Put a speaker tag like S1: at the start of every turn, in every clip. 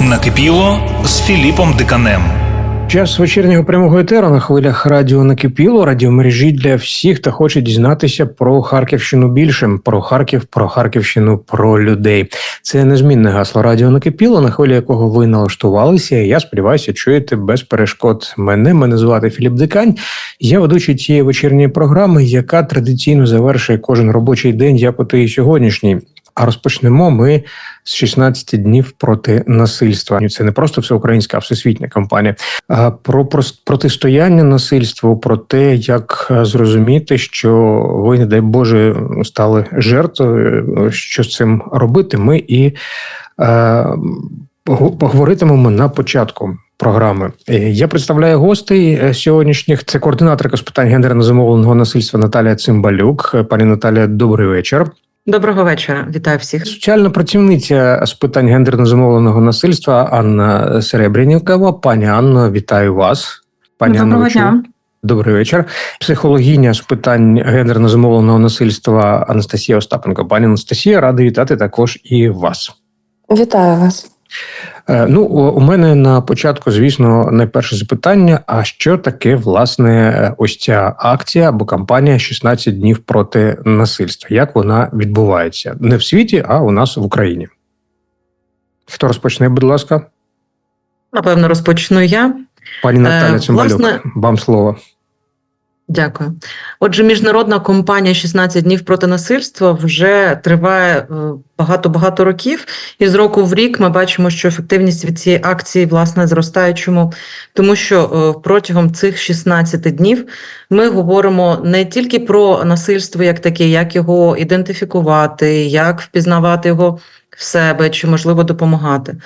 S1: Накипіло з Філіпом Диканем.
S2: Час вечірнього прямого етеру на хвилях радіо накипіло, радіомережі для всіх, хто хоче дізнатися про Харківщину більше, про Харків, про Харківщину, про людей. Це незмінне гасло радіо накипіло, на хвилі якого ви налаштувалися. Я сподіваюся, чуєте без перешкод мене. Мене звати Філіп Дикань. Я ведучий тієї вечірньої програми, яка традиційно завершує кожен робочий день, як от і сьогоднішній. А розпочнемо ми з 16 днів проти насильства. Це не просто всеукраїнська, а всесвітня кампанія. Про протистояння насильству, про те, як е, зрозуміти, що ви, не дай Боже, стали жертвою, що з цим робити. Ми і е, поговоритимемо на початку. Програми Е, я представляю гостей е, сьогоднішніх. Це координаторка з питань гендерно замовленого насильства Наталія Цимбалюк. Е, Пані Наталія, добрий вечір.
S3: Доброго вечора, вітаю всіх.
S2: Соціальна працівниця з питань гендерно замовленого насильства Анна Серебрянікова. Пані Анно, вітаю вас. Пані Анно,
S4: Доброго
S2: ви
S4: дня.
S2: Добрий вечір. Психологиня з питань гендерно замовленого насильства Анастасія Остапенко. Пані Анастасія, радий вітати також і вас.
S4: Вітаю вас.
S2: Е, Ну, у мене на початку, звісно, найперше запитання: а що таке власне ось ця акція або кампанія «16 днів проти насильства? Як вона відбувається не в світі, а у нас в Україні? Хто розпочне, будь ласка,
S3: Напевно, розпочну я.
S2: пані Наталя
S3: Е,
S2: Цимбалюк,
S3: власне-
S2: вам слово.
S3: Дякую. Отже, міжнародна компанія «16 днів проти насильства вже триває е, багато-багато років, і з року в рік ми бачимо, що ефективність від цієї акції власне зростає. Чому? Тому що е, протягом цих 16 днів ми говоримо не тільки про насильство як таке, як його ідентифікувати, як впізнавати його в себе чи можливо допомагати.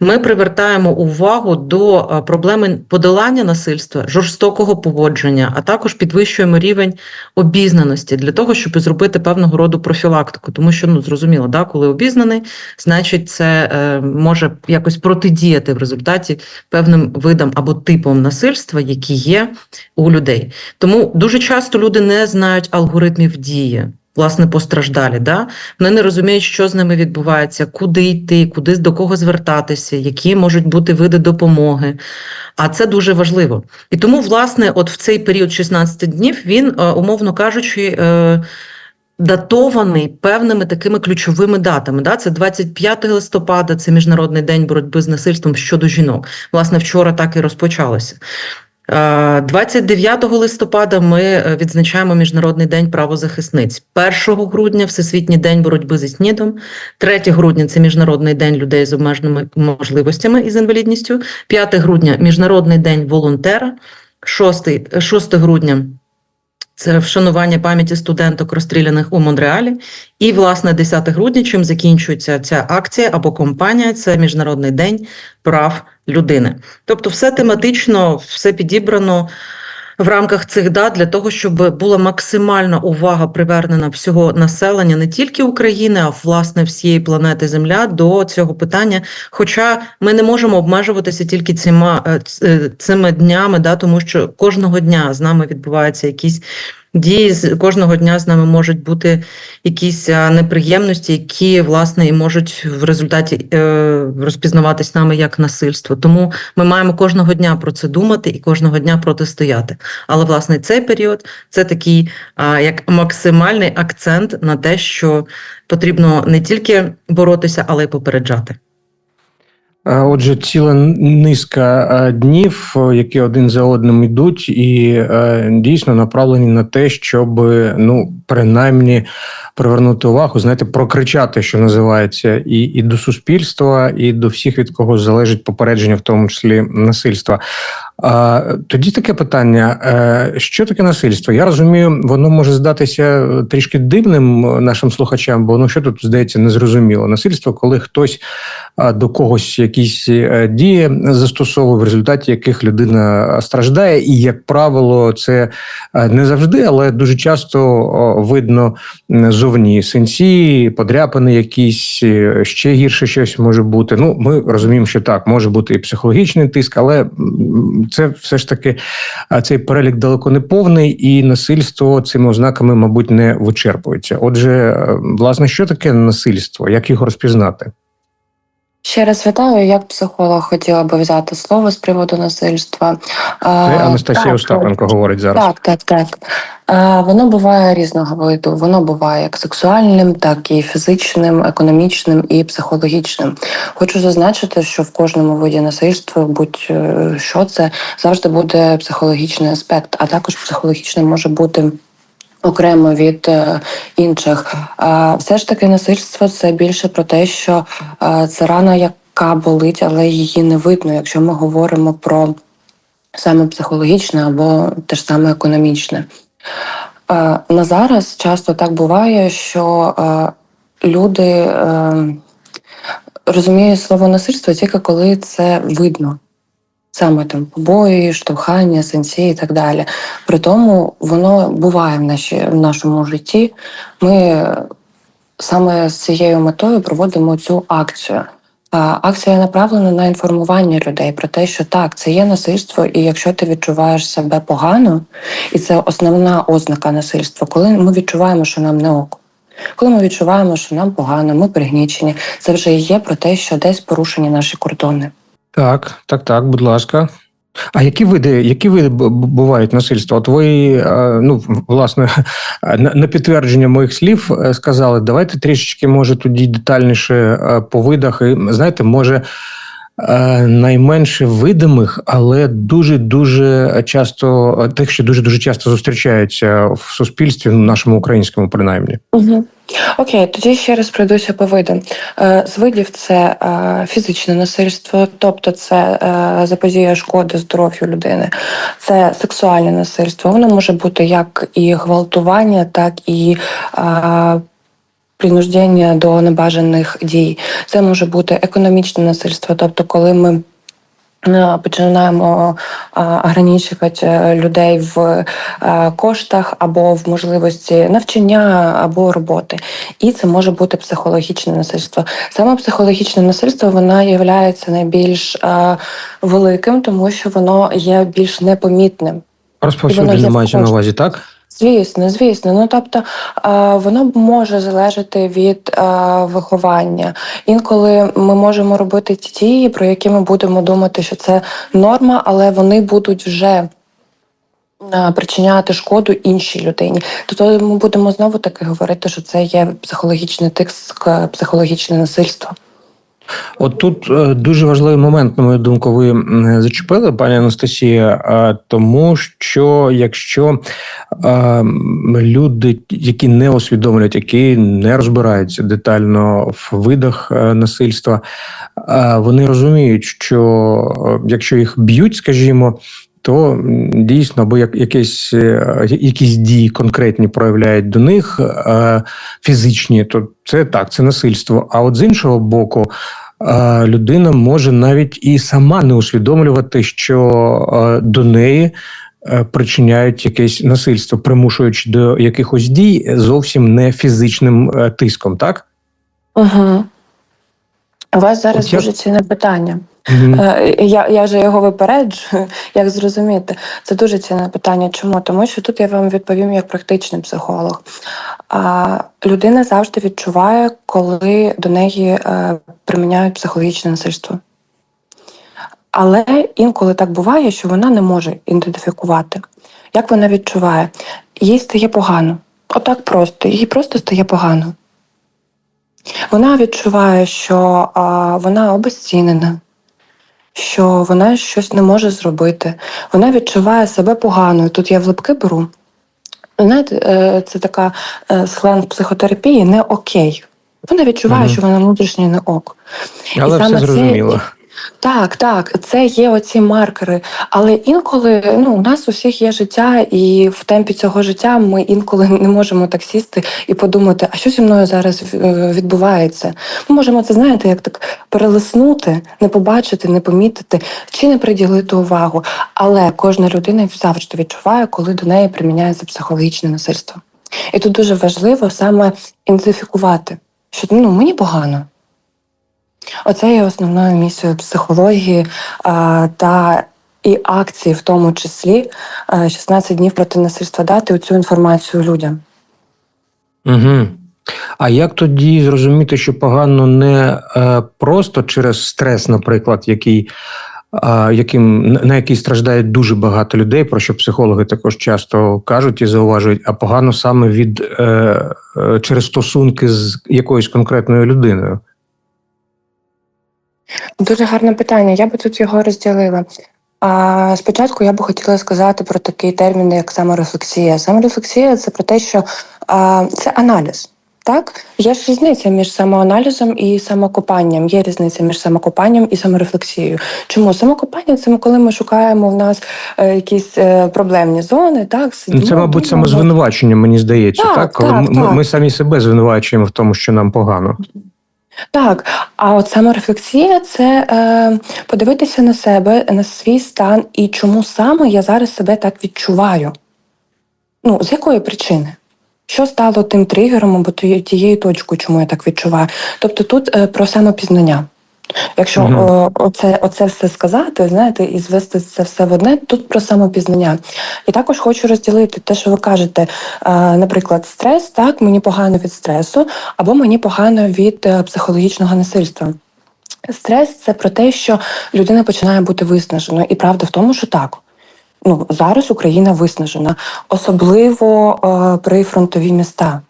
S3: Ми привертаємо увагу до е, проблеми подолання насильства, жорстокого поводження, а також підвищуємо рівень обізнаності для того, щоб зробити певного роду профілактику. Тому що ну зрозуміло, да, коли обізнаний, значить це е, може якось протидіяти в результаті певним видам або типам насильства, які є у людей. Тому дуже часто люди не знають алгоритмів дії. Власне, постраждалі, да вони не розуміють, що з ними відбувається, куди йти, куди до кого звертатися, які можуть бути види допомоги. А це дуже важливо. І тому, власне, от в цей період 16 днів він, е, умовно кажучи, е, датований певними такими ключовими датами. Да? Це 25 листопада, це Міжнародний день боротьби з насильством щодо жінок. Власне, вчора так і розпочалося. Е, 29 листопада ми е, відзначаємо Міжнародний день правозахисниць. 1 грудня Всесвітній день боротьби зі снідом. 3 грудня це Міжнародний день людей з обмеженими можливостями і з інвалідністю. 5 грудня Міжнародний день волонтера. 6, 6 грудня це вшанування пам'яті студенток, розстріляних у Монреалі. І, власне, 10 грудня, чим закінчується ця акція або компанія, це Міжнародний день прав людини. Тобто, все тематично, все підібрано в рамках цих дат для того, щоб була максимальна увага привернена всього населення, не тільки України, а власне всієї планети Земля до цього питання. Хоча ми не можемо обмежуватися тільки цими, е, цими днями, да, тому що кожного дня з нами відбуваються якісь. Дії кожного дня з нами можуть бути якісь неприємності, які власне і можуть в результаті е, розпізнаватись нами як насильство. Тому ми маємо кожного дня про це думати і кожного дня протистояти. Але власне цей період це такий як максимальний акцент на те, що потрібно не тільки боротися, але й попереджати.
S2: Е, Отже, ціла низка е, днів, е, які один за одним йдуть, і дійсно направлені на те, щоб ну принаймні привернути увагу, знаєте, прокричати, що називається, і, і до суспільства, і до всіх, від кого залежить попередження, в тому числі насильства. Тоді таке питання: е, що таке насильство? Я розумію, воно може здатися трішки дивним нашим слухачам, бо ну що тут здається незрозуміло. Насильство, коли хтось до когось якісь е, дії застосовує, в результаті яких людина страждає, і як правило, це е, не завжди, але дуже часто видно зовні синці, подряпини, якісь е, ще гірше щось може бути. Ну, ми розуміємо, що так може бути і психологічний тиск, але це все ж таки цей перелік далеко не повний, і насильство цими ознаками, мабуть, не вичерпується. Отже, е, власне, що таке насильство? Як його розпізнати?
S4: Ще раз вітаю, як психолог хотіла би взяти слово з приводу насильства.
S2: Це Анастасія Остапенко говорить зараз.
S4: Так, так, так. Воно буває різного виду. Воно буває як сексуальним, так і фізичним, економічним і психологічним. Хочу зазначити, що в кожному виді насильства, будь-що це завжди буде психологічний аспект, а також психологічним може бути. Окремо від е, інших, все ж таки насильство це більше про те, що е, це рана, яка болить, але її не видно, якщо ми говоримо про саме психологічне або те ж саме економічне. Е, на зараз часто так буває, що люди розуміють слово насильство тільки коли це видно. Саме там побої, штовхання, сенсі і так далі. При тому воно буває в, наші, в нашому житті. Ми саме з цією метою проводимо цю акцію. Акція направлена на інформування людей про те, що так, це є насильство, і якщо ти відчуваєш себе погано, і це основна ознака насильства, коли ми відчуваємо, що нам не ок. Коли ми відчуваємо, що нам погано, ми пригнічені, це вже є про те, що десь порушені наші кордони.
S2: Так, так, так, будь ласка. А які види, які види бувають насильства? От ви, е, ну, власне, на підтвердження моїх слів е, сказали, давайте трішечки, може, тоді детальніше е, по видах. І, знаєте, може, найменше видимих, але дуже-дуже часто, тих, що дуже-дуже часто зустрічаються в суспільстві, нашому українському, принаймні.
S4: Угу. Окей, тоді ще раз пройдуся по видам. Е, З видів це е, фізичне насильство, тобто це е, заподія шкоди здоров'ю людини, це сексуальне насильство. Воно може бути як і гвалтування, так і принуждення до небажаних дій. Це може бути економічне насильство, тобто, коли ми Починаємо ограничувати е, людей в е, коштах або в можливості навчання або роботи, і це може бути психологічне насильство. Саме психологічне насильство воно є найбільш е, великим, тому що воно є більш непомітним.
S2: Розповсюдження
S4: є
S2: на увазі, так?
S4: Звісно, звісно. Ну тобто воно може залежати від виховання. Інколи ми можемо робити ті дії, про які ми будемо думати, що це норма, але вони будуть вже. Причиняти шкоду іншій людині, тобто ми будемо знову таки говорити, що це є психологічний тиск, психологічне насильство.
S2: От тут е, дуже важливий момент, на мою думку, ви зачепили, пані Анастасія, е, тому що якщо е, люди, які не усвідомлюють, які не розбираються детально в видах насильства, вони розуміють, що якщо їх б'ють, скажімо. То дійсно, або як якісь, е, якісь дії конкретні проявляють до них е, фізичні, то це так, це насильство. А от з іншого боку, е, людина може навіть і сама не усвідомлювати, що е, до неї причиняють якесь насильство, примушуючи до якихось дій зовсім не фізичним тиском, так?
S4: Угу. У вас зараз
S2: От я-
S4: дуже цінне питання. Е, Я, я вже його випереджую, як зрозуміти. Це дуже цінне питання. Чому? Тому що тут я вам відповім як практичний психолог. А, людина завжди відчуває, коли до неї е, приміняють психологічне насильство. Але інколи так буває, що вона не може ідентифікувати. Як вона відчуває? Їй стає погано. Отак просто, їй просто стає погано. Вона відчуває, що а, вона обезцінена, що вона щось не може зробити. Вона відчуває себе поганою. Тут я в липки беру. Знаєте, е, це така е, сленг психотерапії не окей. Вона відчуває,
S2: угу.
S4: що вона внутрішньо не ок.
S2: Але
S4: і
S2: все
S4: зрозуміло. це-. Так, так, це є оці маркери. Але інколи ну, у нас у всіх є життя, і в темпі цього життя ми інколи не можемо так сісти і подумати, а що зі мною зараз е, відбувається. Ми можемо це, знаєте, як так перелиснути, не побачити, не помітити чи не приділити увагу. Але кожна людина завжди відчуває, коли до неї приміняється психологічне насильство. І тут дуже важливо саме ідентифікувати, що ну, мені погано. Оце є основною місією психології а, та і акції, в тому числі е, 16 днів проти насильства дати цю інформацію людям.
S2: Угу. А як тоді зрозуміти, що погано не е, просто через стрес, наприклад, який, е, яким, на який страждає дуже багато людей, про що психологи також часто кажуть і зауважують, а погано саме від е, е, через стосунки з якоюсь конкретною людиною?
S4: Дуже гарне питання. Я би тут його розділила. А спочатку я би хотіла сказати про такий термін, як саморефлексія. Саморефлексія це про те, що а, це аналіз. Так, є ж різниця між самоаналізом і самокопанням. Є різниця між самокопанням і саморефлексією. Чому самокопання це коли ми шукаємо в нас е, якісь е, проблемні зони, так
S2: Ну,
S4: сидимо,
S2: Це, мабуть,
S4: думаємо.
S2: самозвинувачення, мені здається, так?
S4: Так,
S2: Коли
S4: так,
S2: ми,
S4: так.
S2: ми самі себе звинувачуємо в тому, що нам погано.
S4: Так, а от саморефлексія це е, подивитися на себе, на свій стан і чому саме я зараз себе так відчуваю. Ну, з якої причини? Що стало тим тригером або тією- точкою, чому я так відчуваю? Тобто тут е, про самопізнання. Якщо
S2: Мгм.
S4: о, оце, оце все сказати, знаєте, і звести це все в одне, тут про самопізнання. І також хочу розділити те, що ви кажете, е, наприклад, стрес, так, мені погано від стресу, або мені погано від е, психологічного насильства. Стрес це про те, що людина починає бути виснаженою. І правда в тому, що так. Ну, зараз Україна виснажена, особливо е, при фронтові міста,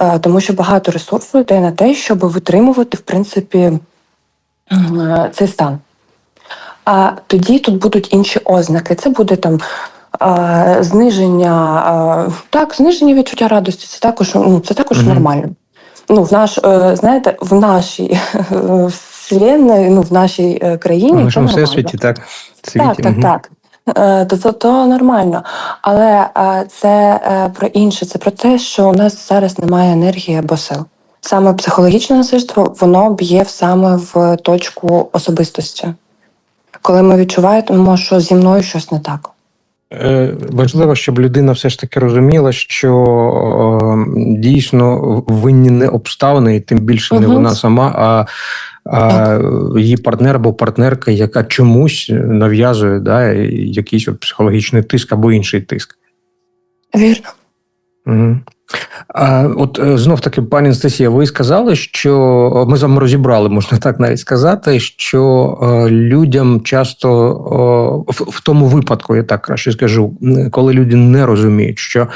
S4: е, тому що багато ресурсу йде на те, щоб витримувати, в принципі, е, цей стан. А тоді тут будуть інші ознаки. Це буде там е, зниження, е, так, зниження відчуття радості. Це також, ну, це також
S2: Мгм.
S4: нормально. Ну, в наш, е, знаєте, в нашій е, вселенной, ну, в нашій е, країні.
S2: В нашому всесвіті, так. Світі.
S4: Так, так, так. Е, То, то, то нормально. Але е, це е, про інше, це про те, що у нас зараз немає енергії або сил. Саме психологічне насильство воно б'є саме в точку особистості, коли ми відчуваємо, що зі мною щось не так.
S2: Е, Важливо, щоб людина все ж таки розуміла, що е, дійсно винні не обставини, і тим більше не вона сама, а, а її партнер або партнерка, яка чомусь нав'язує да, якийсь от психологічний тиск або інший тиск.
S4: Вірно.
S2: Угу. А от е, знов таки, пані Анастасія, ви сказали, що ми з вами розібрали, можна так навіть сказати, що е, людям часто е, в, в тому випадку, я так краще скажу, коли люди не розуміють, що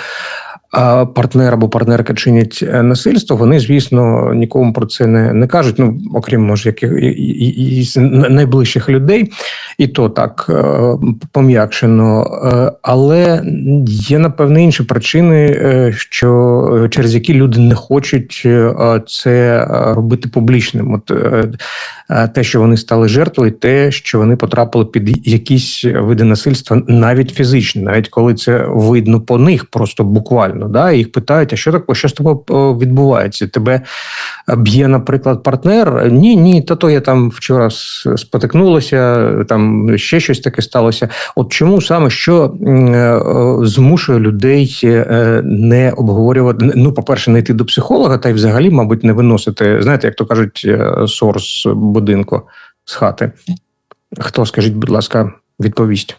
S2: партнер або партнерка чинять е, насильство, вони, звісно, нікому про це не, не кажуть. Ну, окрім може, яких найближчих людей, і то так е, пом'якшено. Е, Але є напевне інші причини, що через які люди не хочуть це робити публічним. От те, що вони стали жертвою, те, що вони потрапили під якісь види насильства, навіть фізичні, навіть коли це видно по них, просто буквально. Да, їх питають, а що таке, що з тобою е, відбувається? Тебе б'є, наприклад, партнер. Ні, ні, та то я там вчора спотикнулася, там ще щось таке сталося. От чому саме що е, змушує людей е, не обговорювати? Ну, по-перше, не йти до психолога, та й взагалі, мабуть, не виносити, знаєте, як то кажуть, е, сор з будинку з хати. Хто, скажіть, будь ласка, відповість?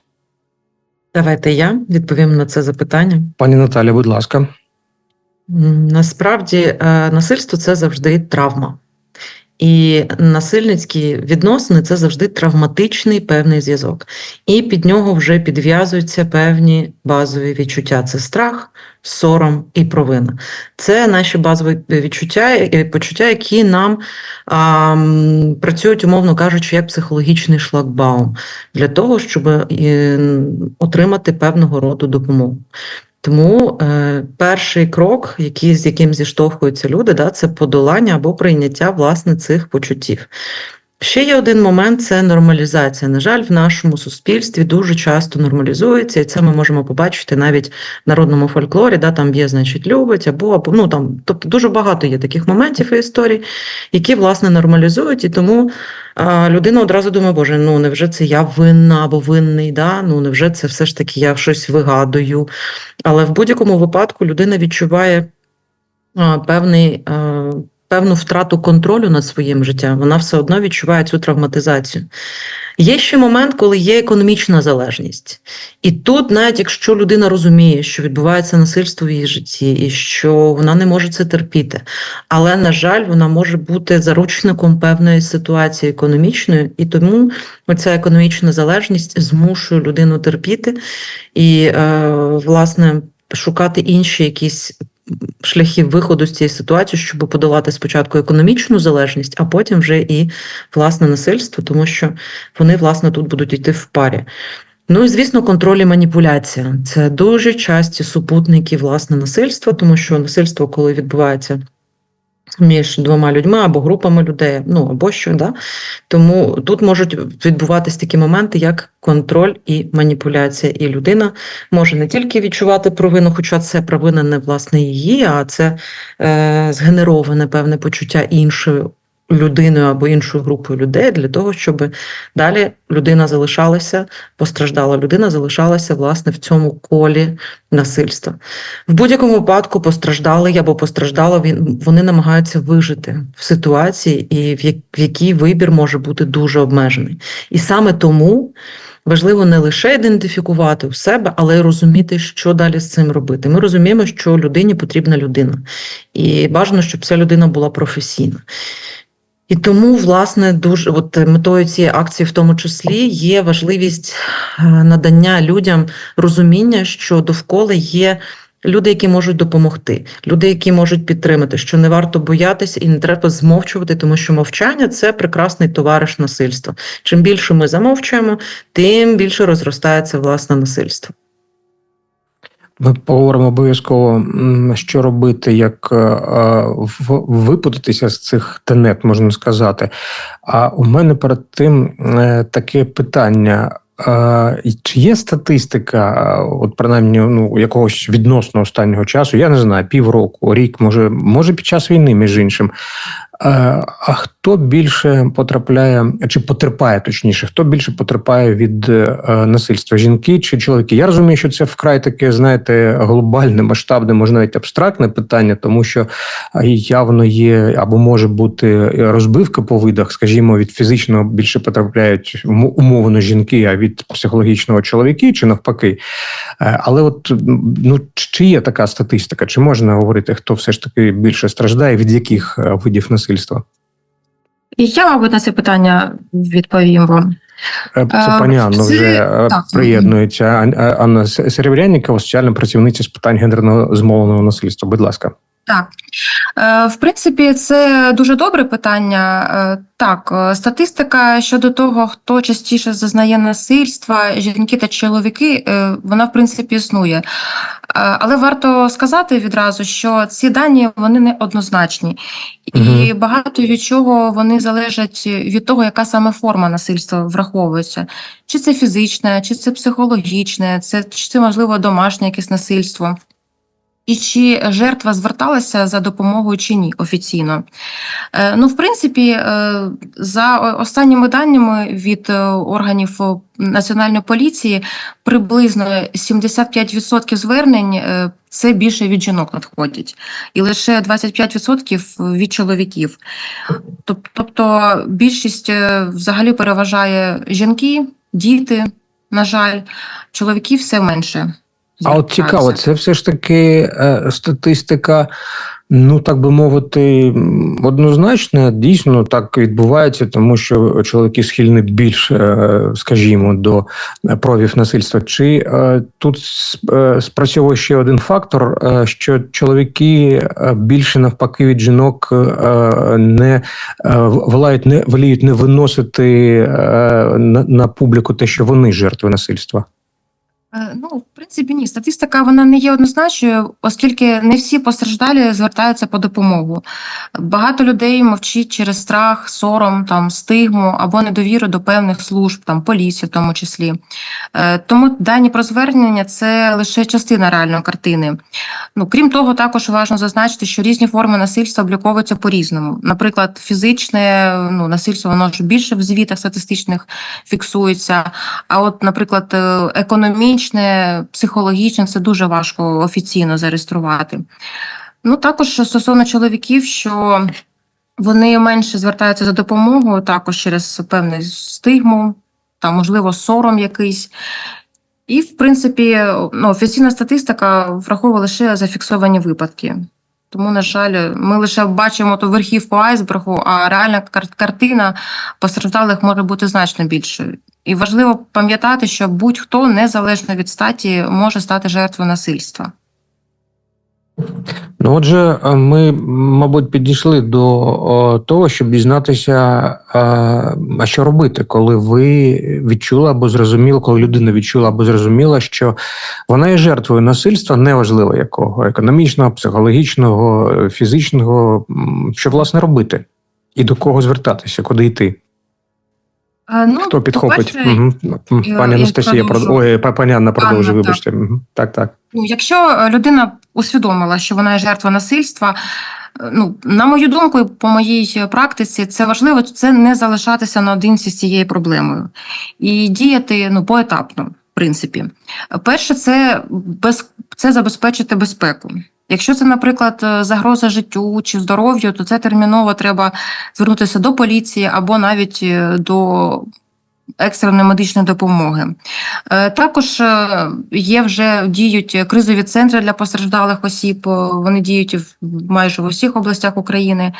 S3: Давайте я відповім на це запитання.
S2: Пані Наталя, будь ласка.
S3: Насправді е, насильство це завжди травма. І насильницькі відносини це завжди травматичний певний зв'язок. І під нього вже підв'язуються певні базові відчуття: це страх, сором і провина. Це наші базові відчуття і почуття, які нам а, працюють, умовно кажучи, як психологічний шлагбаум для того, щоб е, отримати певного роду допомогу. Тому е, перший крок, який, з яким зіштовхуються люди, да, це подолання або прийняття власне цих почуттів. Ще є один момент це нормалізація. На жаль, в нашому суспільстві дуже часто нормалізується, і це ми можемо побачити навіть в народному фольклорі, да, там є, значить, любить, або, або ну там, тобто дуже багато є таких моментів і історій, які власне нормалізують, і тому а, людина одразу думає, боже, ну невже це я винна або винний, да? ну невже це все ж таки я щось вигадую. Але в будь-якому випадку людина відчуває а, певний. А, певну втрату контролю над своїм життям, вона все одно відчуває цю травматизацію. Є ще момент, коли є економічна залежність. І тут, навіть якщо людина розуміє, що відбувається насильство в її житті, і що вона не може це терпіти, але, на жаль, вона може бути заручником певної ситуації економічної, і тому оця економічна залежність змушує людину терпіти і, е, власне, шукати інші якісь шляхи виходу з цієї ситуації, щоб подолати спочатку економічну залежність, а потім вже і власне насильство, тому що вони власне тут будуть йти в парі. Ну і звісно, контроль і маніпуляція це дуже часті супутники власне насильства, тому що насильство, коли відбувається між двома людьми або групами людей, ну або що, да. Тому тут можуть відбуватись такі моменти, як контроль і маніпуляція. І людина може не тільки відчувати провину, хоча це провина не власне її, а це е, згенероване певне почуття іншою людиною або іншою групою людей для того, щоб далі людина залишалася, постраждала людина залишалася власне в цьому колі насильства. В будь-якому випадку постраждалий або постраждала він вони намагаються вижити в ситуації, і в, якій вибір може бути дуже обмежений. І саме тому. Важливо не лише ідентифікувати в себе, але й розуміти, що далі з цим робити. Ми розуміємо, що людині потрібна людина, і бажано, щоб ця людина була професійна. І тому, власне, дуже от метою цієї акції, в тому числі, є важливість е, надання людям розуміння, що довкола є. Люди, які можуть допомогти, люди, які можуть підтримати, що не варто боятися і не треба змовчувати, тому що мовчання це прекрасний товариш насильства. Чим більше ми замовчуємо, тим більше розростається власне насильство.
S2: Ми поговоримо обов'язково, що робити, як е, е, випутатися з цих тенет, можна сказати. А у мене перед тим е, таке питання. Чи є статистика, от принаймні ну, якогось відносно останнього часу, я не знаю, півроку, рік, може, може під час війни, між іншим. Е, А хто більше потрапляє, чи потерпає точніше, хто більше потерпає від е, насильства? Жінки чи чоловіки? Я розумію, що це вкрай таке, знаєте, глобальне, масштабне, може навіть абстрактне питання, тому що е, явно є або може бути розбивка по видах, скажімо, від фізичного більше потрапляють умо- умовно жінки, а від психологічного чоловіки, чи навпаки. Але от ну чи є така статистика? Чи можна говорити, хто все ж таки більше страждає, від яких видів насильства?
S5: І я, мабуть, на це питання відповім вам.
S2: Е, Це
S5: Е,
S2: пані Анно вже е,
S5: так.
S2: приєднується. Е, Анна Серебрянікова, соціальна працівниця з питань гендерного змовленого насильства. Будь ласка.
S5: Так, Е, в принципі, це дуже добре питання. Е, Так, е, статистика щодо того, хто частіше зазнає насильства, жінки та чоловіки, вона в принципі існує. Але варто сказати відразу, що ці дані вони не однозначні, і багато від чого вони залежать від того, яка саме форма насильства враховується. Чи це фізичне, чи це психологічне, це чи це можливо домашнє якесь насильство. І чи жертва зверталася за допомогою чи ні офіційно? Е, Ну, в принципі, е, за останніми даними від е, органів національної поліції, приблизно 75% звернень це більше від жінок надходять, і лише 25% від чоловіків. Тобто більшість взагалі переважає жінки, діти, на жаль, чоловіків все менше.
S2: А от цікаво, це все ж таки е, статистика, ну так би мовити, м, однозначно, дійсно так відбувається, тому що чоловіки схильні більше, е, скажімо, до проявів насильства. Чи е, тут спрацьовує ще один фактор, е, що чоловіки більше навпаки від жінок е, не е, волають, не воліють не виносити е, на, на публіку те, що вони жертви насильства?
S5: Е, Ну, в принципі, ні. Статистика вона не є однозначною, оскільки не всі постраждалі звертаються по допомогу. Багато людей мовчить через страх, сором, там стигму або недовіру до певних служб, там поліції, в тому числі. Е, Тому дані про звернення це лише частина реальної картини. Ну, крім того, також важливо зазначити, що різні форми насильства обліковуються по-різному. Наприклад, фізичне ну, насильство воно ж більше в звітах статистичних фіксується. А от, наприклад, е, економічне, психологічне це дуже важко офіційно зареєструвати. Ну, також стосовно чоловіків, що Вони менше звертаються за допомогою, також через певну стигму, там, можливо, сором якийсь. І, в принципі, ну, офіційна статистика враховує лише зафіксовані випадки. Тому, на жаль, ми лише бачимо ту верхівку айсбергу, а реальна кар- картина постраждалих може бути значно більшою. І важливо пам'ятати, що будь-хто, незалежно від статі, може стати жертвою насильства.
S2: Ну, отже, е, ми, мабуть, підійшли до того, щоб дізнатися, а, а що робити, коли ви відчули або зрозуміли, коли людина відчула або зрозуміла, що вона є жертвою насильства, неважливо якого економічного, психологічного, е, фізичного. Що власне робити? І до кого звертатися, куди йти?
S5: Е, Ну,
S2: Хто підхопить? Угу. Пані Анастасія,
S5: продовжу.
S2: прод... ой, пані Анна,
S5: так.
S2: вибачте. Так, так.
S5: Ну, якщо е, людина усвідомила, що вона є жертва насильства, е, ну на мою думку, по моїй практиці, це важливо це не залишатися наодинці з цією проблемою і діяти ну поетапно, в принципі. Перше, це без це забезпечити безпеку. Якщо це, наприклад, е, загроза життю чи здоров'ю, то це терміново треба звернутися до поліції або навіть е, до екстреної медичної допомоги. Е, Також е, є вже діють кризові центри для постраждалих осіб. е, Вони діють майже в усіх областях України.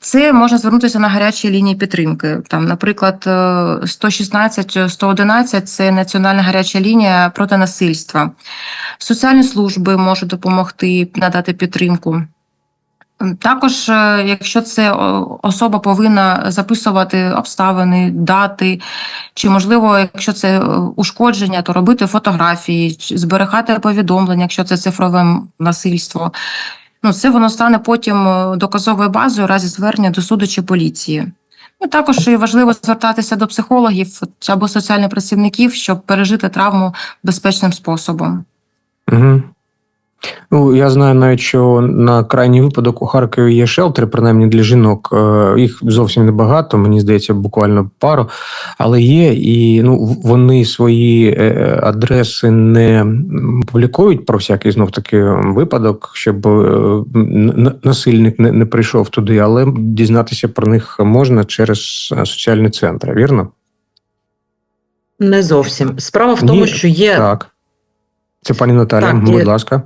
S5: Це можна звернутися на гарячі лінії підтримки. Там, наприклад, е, 116, 111 – це національна гаряча лінія проти насильства. Соціальні служби можуть допомогти надати підтримку. Також, е, якщо це особа повинна записувати обставини, дати, чи можливо, якщо це е, ушкодження, то робити фотографії, чи зберігати повідомлення, якщо це цифрове насильство. Ну, це воно стане потім е, доказовою базою у разі звернення до суду чи поліції. Ну, також і важливо звертатися до психологів або соціальних працівників, щоб пережити травму безпечним способом.
S2: Угу. Ну, я знаю навіть, що на крайній випадок у Харкові є шелтери, принаймні для жінок. Е, Їх зовсім небагато, мені здається, буквально пару, але є, і ну, вони свої е, адреси не публікують про всякий знов таки випадок, щоб е, н- н- насильник не, не прийшов туди, але дізнатися про них можна через соціальні центри, вірно?
S3: Не зовсім. Справа в тому,
S2: Ні,
S3: що є
S2: Так. Це пані Наталя,
S3: Так,
S2: будь
S3: є-
S2: ласка.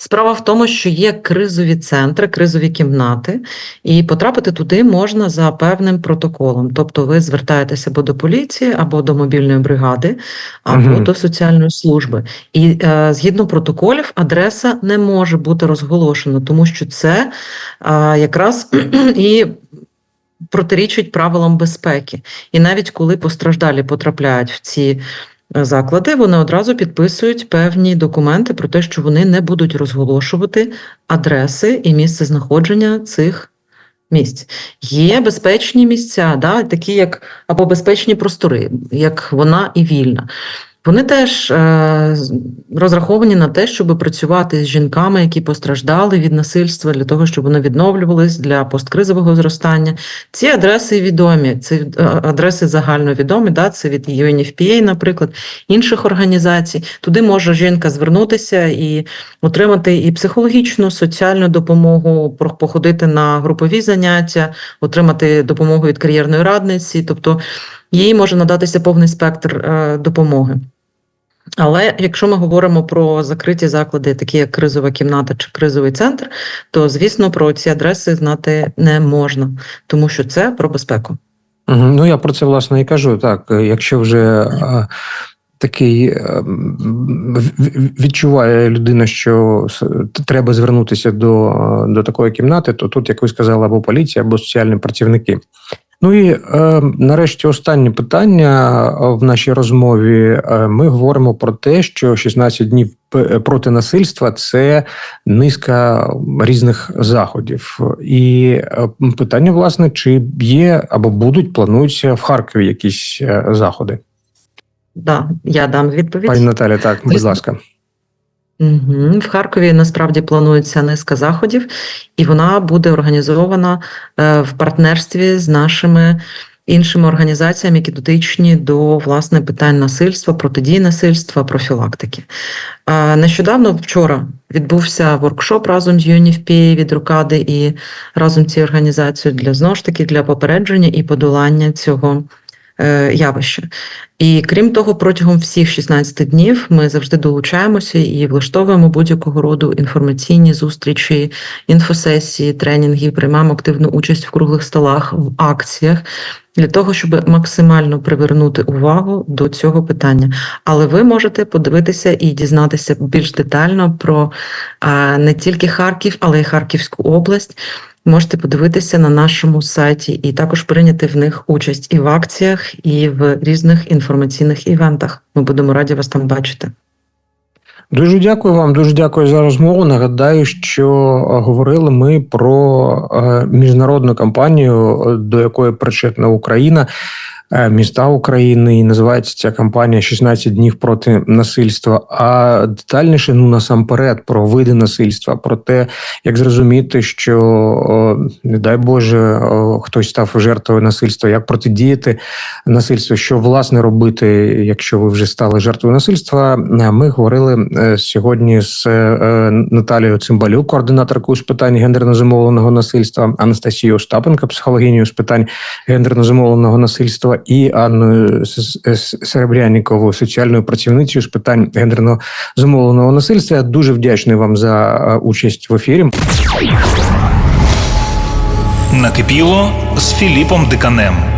S3: Справа в тому, що є кризові центри, кризові кімнати, і потрапити туди можна за певним протоколом. Тобто ви звертаєтеся або до поліції, або до мобільної бригади, або
S2: Мгм.
S3: до соціальної служби. І е, згідно протоколів, адреса не може бути розголошена, тому що це е, якраз і протирічить правилам безпеки. І навіть коли постраждалі потрапляють в ці заклади, вони одразу підписують певні документи про те, що вони не будуть розголошувати адреси і місце знаходження цих місць. Є безпечні місця, да, такі як або безпечні простори, як вона і вільна. Вони теж е, розраховані на те, щоб працювати з жінками, які постраждали від насильства, для того, щоб вони відновлювались для посткризового зростання. Ці адреси відомі, це е, адреси загальновідомі, да, це від UNFPA, наприклад, інших організацій. Туди може жінка звернутися і отримати і психологічну, соціальну допомогу, походити на групові заняття, отримати допомогу від кар'єрної радниці, тобто їй може надатися повний спектр е, допомоги. Але якщо ми говоримо про закриті заклади, такі як кризова кімната чи кризовий центр, то звісно про ці адреси знати не можна, тому що це про безпеку.
S2: Ну, я про це власне і кажу. Так, е, якщо вже е, такий відчуває людина, що треба звернутися до, до такої кімнати, то тут, як ви сказали, або поліція, або соціальні працівники. Ну і е, нарешті останнє питання е, в нашій розмові. Е, Ми говоримо про те, що 16 днів проти насильства це низка різних заходів. І е, питання, власне, чи є або будуть плануються в Харкові якісь е, заходи?
S3: Да, я дам відповідь.
S2: Пані Наталя, так, будь ласка.
S3: В Харкові насправді планується низка заходів, і вона буде організована е, в партнерстві з нашими іншими організаціями, які дотичні до власне питань насильства, протидії насильства, профілактики. Нещодавно вчора відбувся воркшоп разом з UNFPA від Рукади і разом з цією організацією для знову ж таки для попередження і подолання цього е, явища. І крім того, протягом всіх 16 днів ми завжди долучаємося і влаштовуємо будь-якого роду інформаційні зустрічі, інфосесії, тренінги, приймаємо активну участь в круглих столах, в акціях для того, щоб максимально привернути увагу до цього питання. Але ви можете подивитися і дізнатися більш детально про а, не тільки Харків, але й Харківську область. Можете подивитися на нашому сайті і також прийняти в них участь і в акціях, і в різних інформаційних івентах. Ми будемо раді вас там бачити.
S2: Дуже дякую вам, дуже дякую за розмову. Нагадаю, що е, говорили ми про е, міжнародну кампанію, до якої причетна Україна. Е, Міста України і називається ця кампанія «16 днів проти насильства. А детальніше, ну насамперед, про види насильства, про те, як зрозуміти, що не дай Боже, хтось став жертвою насильства, як протидіяти насильству, що власне робити, якщо ви вже стали жертвою насильства. Ми говорили е, сьогодні з е, Наталією Цимбалюк, координаторкою з питань гендерно зумовленого насильства, Анастасією Остапенко, психологинею з питань гендерно зумовленого насильства, і Анною Серебряніковою, соціальною працівницею з питань гендерно зумовленого насильства. Я дуже вдячний вам за е, участь в ефірі.
S1: Накипіло з Філіпом Диканем.